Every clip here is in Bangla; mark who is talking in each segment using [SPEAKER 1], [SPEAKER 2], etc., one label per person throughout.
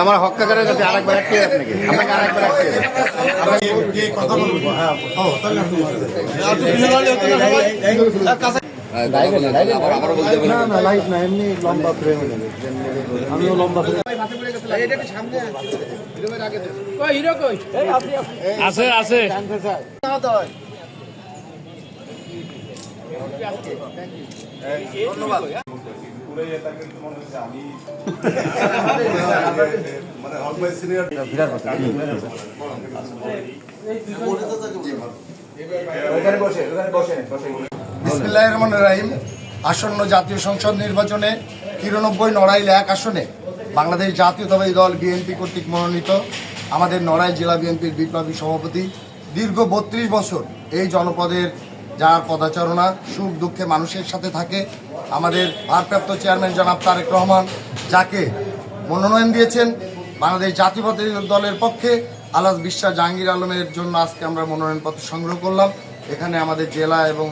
[SPEAKER 1] আমার হক্কা করে কাছে আরেকবার একটি আপনাকে আপনাকে আরেকবার একটি না। না লাইট না এমনি লম্বা ফ্রেম আমিও লম্বা ফ্রেম
[SPEAKER 2] আছে আছে।
[SPEAKER 3] রহমান রাহিম। আসন্ন জাতীয় সংসদ নির্বাচনে তিরানব্বই নড়াইল এক আসনে বাংলাদেশ জাতীয়তাবাদী দল বিএনপি কর্তৃক মনোনীত আমাদের নড়াইল জেলা বিএনপির বিপ্লবী সভাপতি। দীর্ঘ বত্রিশ বছর এই জনপদের যার পদাচারণা সুখ দুঃখে মানুষের সাথে থাকে আমাদের ভারপ্রাপ্ত চেয়ারম্যান জনাব তারেক রহমান যাকে মনোনয়ন দিয়েছেন বাংলাদেশ জাতীয়তাবাদী দলের পক্ষে আলাস বিশ্বাস জাহাঙ্গীর আলমের জন্য আজকে আমরা মনোনয়নপত্র সংগ্রহ করলাম। এখানে আমাদের জেলা এবং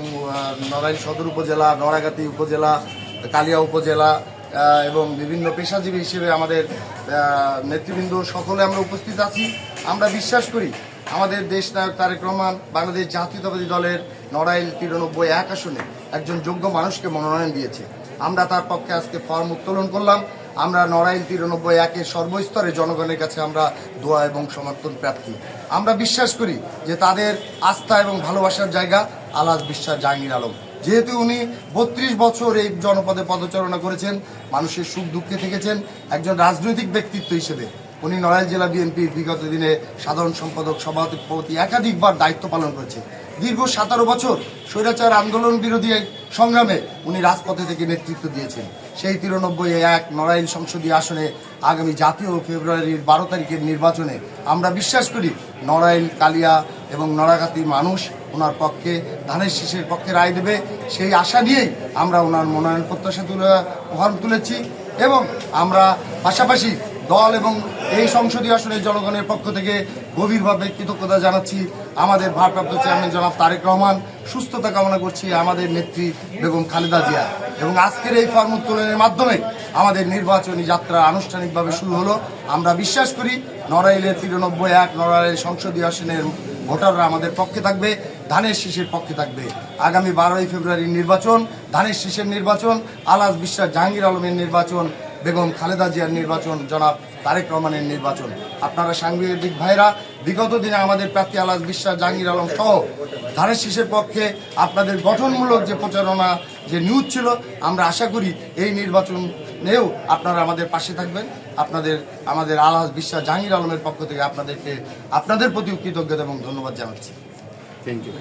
[SPEAKER 3] নড়াইল সদর উপজেলা, নড়াগাতি উপজেলা, কালিয়া উপজেলা এবং বিভিন্ন পেশাজীবী হিসেবে আমাদের নেতৃবৃন্দ সকলে আমরা উপস্থিত আছি। আমরা বিশ্বাস করি আমাদের দেশ নায়ক তারেক রহমান বাংলাদেশ জাতীয়তাবাদী দলের নড়াইল তিরানব্বই এক আসনে একজন যোগ্য মানুষকে মনোনয়ন দিয়েছে। আমরা তার পক্ষে আজকে ফর্ম উত্তোলন করলাম। আমরা নড়াইল তিরানব্বই একের সর্বস্তরে জনগণের কাছে আমরা দোয়া এবং সমর্থন প্রার্থী। আমরা বিশ্বাস করি যে তাদের আস্থা এবং ভালোবাসার জায়গা আলাস বিশ্বাস জাহাঙ্গীর আলম। যেহেতু উনি বত্রিশ বছর এই জনপদে পদচারণা করেছেন, মানুষের সুখ দুঃখে থেকেছেন, একজন রাজনৈতিক ব্যক্তিত্ব হিসেবে। উনি নড়াইল জেলা বিএনপির বিগত দিনে সাধারণ সম্পাদক, সভাপতি একাধিকবার দায়িত্ব পালন করেছে দীর্ঘ সতেরো বছর স্বৈরাচার আন্দোলন বিরোধী সংগ্রামে উনি রাজপথে থেকে নেতৃত্ব দিয়েছেন। সেই তিরানব্বই এক নড়াইল সংসদীয় আসনে আগামী জাতীয় ফেব্রুয়ারির বারো তারিখের নির্বাচনে আমরা বিশ্বাস করি নড়াইল, কালিয়া এবং নড়াগাতির মানুষ ওনার পক্ষে, ধানের শীষের পক্ষে রায় দেবে। সেই আশা নিয়েই আমরা ওনার মনোনয়ন প্রত্যাশা তুলে ফর্ম তুলেছি এবং আমরা পাশাপাশি দল এবং এই সংসদীয় আসনের জনগণের পক্ষ থেকে গভীরভাবে কৃতজ্ঞতা জানাচ্ছি আমাদের ভারপ্রাপ্ত চেয়ারম্যান জনাব তারেক রহমান। সুস্থতা কামনা করছি আমাদের নেত্রী বেগম খালেদা জিয়া। এবং আজকের এই ফর্ম উত্তোলনের মাধ্যমে আমাদের নির্বাচনী যাত্রা আনুষ্ঠানিকভাবে শুরু হলো। আমরা বিশ্বাস করি নড়াইলের তিরানব্বই এক নড়াইলের সংসদীয় আসনের ভোটাররা আমাদের পক্ষে থাকবে, ধানের শীষের পক্ষে থাকবে। আগামী বারোই ফেব্রুয়ারির নির্বাচন, ধানের শীষের নির্বাচন আলাস বিশ্বাস জাহাঙ্গীর আলমের নির্বাচন বেগম খালেদা জিয়ার নির্বাচন, জনাব তারেক রহমানের নির্বাচন। আপনারা সাংবাদিক ভাইরা, বিগত দিনে আমাদের প্রার্থী আলাস বিশ্বাস, জাহাঙ্গীর আলম সহ ধানের শীষের পক্ষে আপনাদের গঠনমূলক যে প্রচারণা, যে নিউজ ছিল, আমরা আশা করি এই নির্বাচন নির্বাচনেও আপনারা আমাদের পাশে থাকবেন। আপনাদের, আমাদের আলহাজ বিশ্বাস, জাহাঙ্গীর আলমের পক্ষ থেকে আপনাদেরকে, আপনাদের প্রতিও কৃতজ্ঞতা এবং ধন্যবাদ জানাচ্ছি।
[SPEAKER 1] Thank you